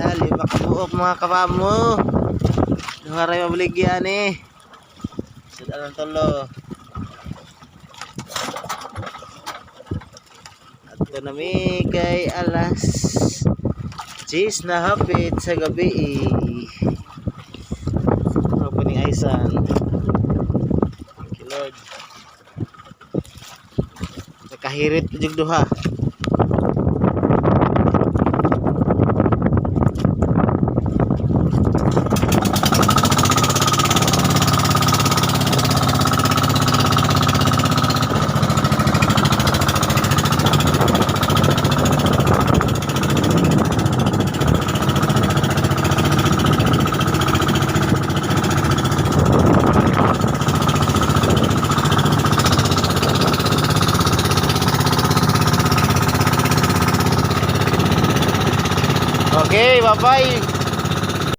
Ah, lima kabuok mga kapamo. Duharay mabaligyan eh. Sudah ng tolo. Ato na mi kay alas 10 na hapit sa gabi. Pa ni Aisan? Thank you Lord. Nakahirit jug duha. Ok, papai.